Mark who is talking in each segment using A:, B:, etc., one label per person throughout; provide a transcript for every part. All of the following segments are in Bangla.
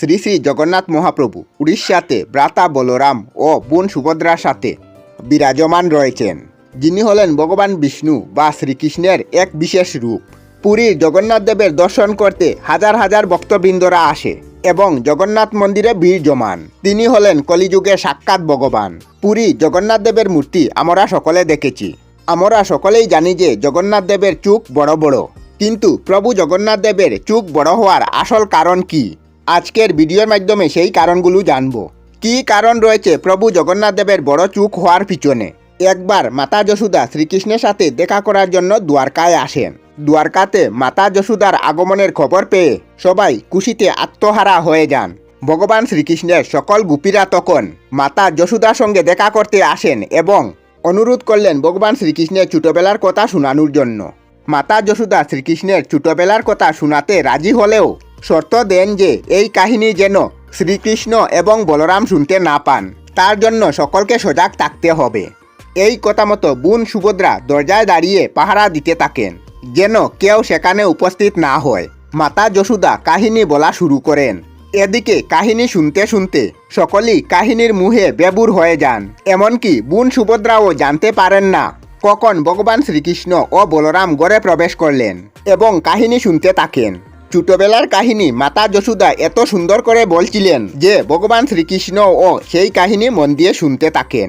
A: শ্রী শ্রী জগন্নাথ মহাপ্রভু উড়িষ্যাতে ব্রাতা বলরাম ও বোন সুভদ্রার সাথে বিরাজমান রয়েছেন। যিনি হলেন ভগবান বিষ্ণু বা শ্রীকৃষ্ণের এক বিশেষ রূপ। পুরীর জগন্নাথ দেবের দর্শন করতে হাজার হাজার ভক্তবৃন্দরা আসে এবং জগন্নাথ মন্দিরে ভিড় জমান। তিনি হলেন কলিযুগে সাক্ষাৎ ভগবান। পুরী জগন্নাথ দেবের মূর্তি আমরা সকলে দেখেছি। আমরা সকলেই জানি যে জগন্নাথ দেবের চোখ বড় বড়। কিন্তু প্রভু জগন্নাথ দেবের চোখ বড় হওয়ার আসল কারণ কি? আজকের ভিডিওর মাধ্যমে সেই কারণগুলো জানব। কি কারণ রয়েছে প্রভু জগন্নাথ দেবের বড় চোখ হওয়ার পিছনে? একবার মাতা যশোদা শ্রীকৃষ্ণের সাথে দেখা করার জন্য দ্বারকায় আসেন। দ্বারকাতে মাতা যশোদার আগমনের খবর পেয়ে সবাই খুশিতে আত্মহারা হয়ে যান। ভগবান শ্রীকৃষ্ণের সকল গোপীরা তখন মাতা যশোদার সঙ্গে দেখা করতে আসেন এবং অনুরোধ করলেন ভগবান শ্রীকৃষ্ণের ছোটবেলার কথা শোনানোর জন্য। মাতা যশোদা শ্রীকৃষ্ণের ছোটবেলার কথা শোনাতে রাজি হলেও শর্ত দেন যে এই কাহিনী যেন শ্রীকৃষ্ণ এবং বলরাম শুনতে না পান। তার জন্য সকলকে সজাগ থাকতে হবে। এই কথা মতো বোন সুভদ্রা দরজায় দাঁড়িয়ে পাহারা দিতে থাকেন, যেন কেউ সেখানে উপস্থিত না হয়। মাতা যশোদা কাহিনী বলা শুরু করেন। এদিকে কাহিনী শুনতে শুনতে সকলেই কাহিনীর মুহে বেবুর হয়ে যান। এমনকি বোন সুভদ্রাও জানতে পারেন না কখন ভগবান শ্রীকৃষ্ণ ও বলরাম গড়ে প্রবেশ করলেন এবং কাহিনী শুনতে থাকেন। ছোটবেলার কাহিনী মাতা যশোদা এত সুন্দর করে বলছিলেন যে, ভগবান শ্রীকৃষ্ণ ও সেই কাহিনী মন দিয়ে শুনতে থাকেন।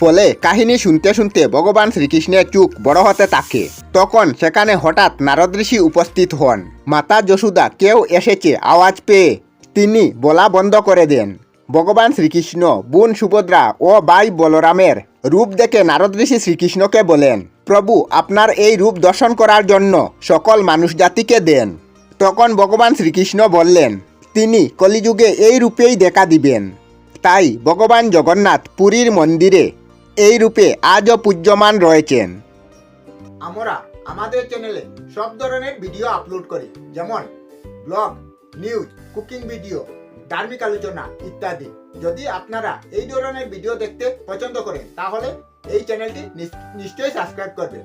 A: ফলে কাহিনী শুনতে শুনতে ভগবান শ্রীকৃষ্ণের চোখ বড় হতে থাকে। তখন সেখানে হঠাৎ নারদ ঋষি উপস্থিত হন। মাতা যশোদা কেউ এসেছে, আওয়াজ পেয়ে তিনি বলা বন্ধ করে দেন। ভগবান শ্রীকৃষ্ণ বোন সুভদ্রা ও ভাই বলরামের রূপ দেখে নারদ ঋষি শ্রীকৃষ্ণকে বলেন, প্রভু, আপনার এই রূপ দর্শন করার জন্য সকল মানুষ জাতিকে দেন। তখন ভগবান শ্রীকৃষ্ণ বললেন, তিনি কলিযুগে এই রূপেই দেখা দিবেন। তাই ভগবান জগন্নাথ পুরীর মন্দিরে এই রূপে আজও পূজ্যমান রয়েছেন। আমরা আমাদের চ্যানেলে সব ধরনের ভিডিও আপলোড করি, যেমন ব্লগ নিউজ কুকিং ভিডিও ধার্মিক আলোচনা ইত্যাদি। যদি আপনারা এই ধরনের ভিডিও দেখতে পছন্দ করেন, তাহলে এই চ্যানেলটি নিশ্চয়ই সাবস্ক্রাইব করবেন।